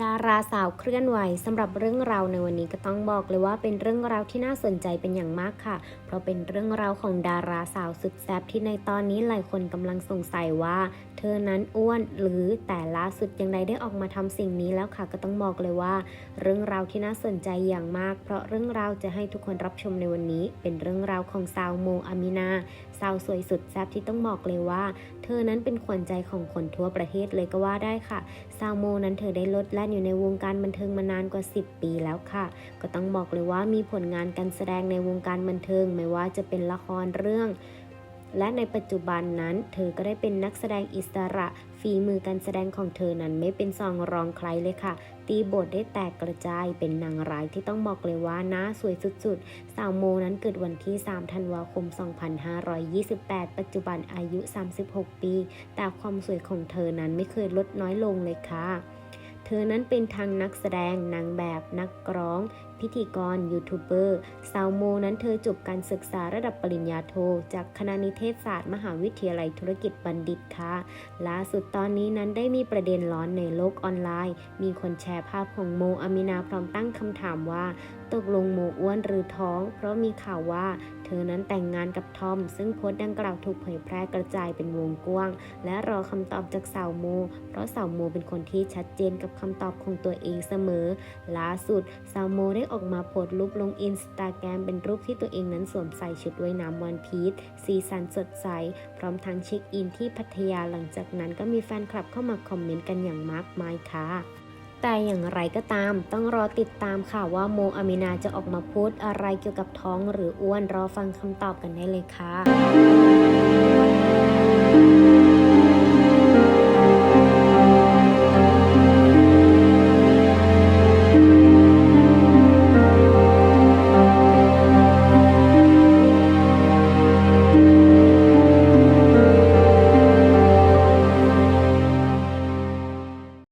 ดาราสาวเคลื่อนไหวสำหรับเรื่องราวในวันนี้ก็ต้องบอกเลยว่าเป็นเรื่องราวที่น่าสนใจเป็นอย่างมากค่ะ เพราะเป็นเรื่องราวของดาราสาวสุดแซ่บที่ในตอนนี้หลายคนกำลังสงสัยว่า เธอนั้นอ้วนหรือแต่ล่าสุดยังไงได้ออกมาทำสิ่งนี้แล้วค่ะ ก็ต้องบอกเลยว่า เรื่องราวที่น่าสนใจอย่างมาก เพราะเรื่องราวจะให้ทุกคนรับชมในวันนี้ เป็นเรื่องราวของสาวโมอามินาสาวสวยสุดแซ่บที่ต้องบอกเลยว่า เธอนั้นเป็นขวัญใจของคนทั่วประเทศเลยก็ว่าได้ค่ะซาวโมนั้นเธอได้ลดแล่นอยู่ในวงการบันเทิงมานานกว่า 10 ปีแล้วค่ะ ก็ต้องบอกเลยว่ามีผลงานการแสดงในวงการบันเทิง ไม่ว่าจะเป็นละครเรื่อง และในปัจจุบันนั้น เธอก็ได้เป็นนักแสดงอิสระ ฝีมือการแสดงของเธอนั้นไม่เป็นสองรองใครเลยค่ะ ตีบทได้แตกกระจายเป็นนางร้ายที่ต้องบอกเลยว่าหน้าสวยสุดๆ สาวโมนั้นเกิดวันที่ 3 ธันวาคม 2528 ปัจจุบันอายุ 36 ปี แต่ความสวยของเธอนั้นไม่เคยลดน้อยลงเลยค่ะ อนั้นเป็นทั้งนักแสดง นางแบบ นักร้อง พิธีกร ยูทูบเบอร์ สาวโมนั้นเธอจบการศึกษาระดับปริญญาโท จากคณะนิเทศศาสตร์ มหาวิทยาลัยธุรกิจบัณฑิตค่ะล่าสุดตอนนี้นั้นได้มีประเด็นร้อนในโลกออนไลน์ มีคนแชร์ภาพของโมอามินาพร้อมตั้งคำถามว่า ตกลงโมอ้วนหรือท้อง เพราะมีข่าวว่า ธอนั้นแต่งงานกับทอม ซึ่งโพสต์ดังกล่าวถูกเผยแพร่กระจายเป็นวงกว้าง และรอคำตอบจากสาวโม เพราะสาวโมเป็นคนที่ชัดเจนกับคำตอบของตัวเองเสมอ ล่าสุดสาวโมได้ออกมาโพสต์รูปลงอินสตาแกรมเป็นรูปที่ตัวเองนั้นสวมใส่ชุดว่ายน้ำวันพีชสีสันสดใส พร้อมทั้งเช็คอินที่พัทยาหลังจากนั้นก็มีแฟนคลับเข้ามาคอมเมนต์กันอย่างมากมายค่ะ แต่อย่างไรก็ตาม ต้องรอติดตามค่ะว่าโมอามินาจะออกมาพูดอะไรเกี่ยวกับท้องหรืออ้วนรอฟังคำตอบกันได้เลยค่ะ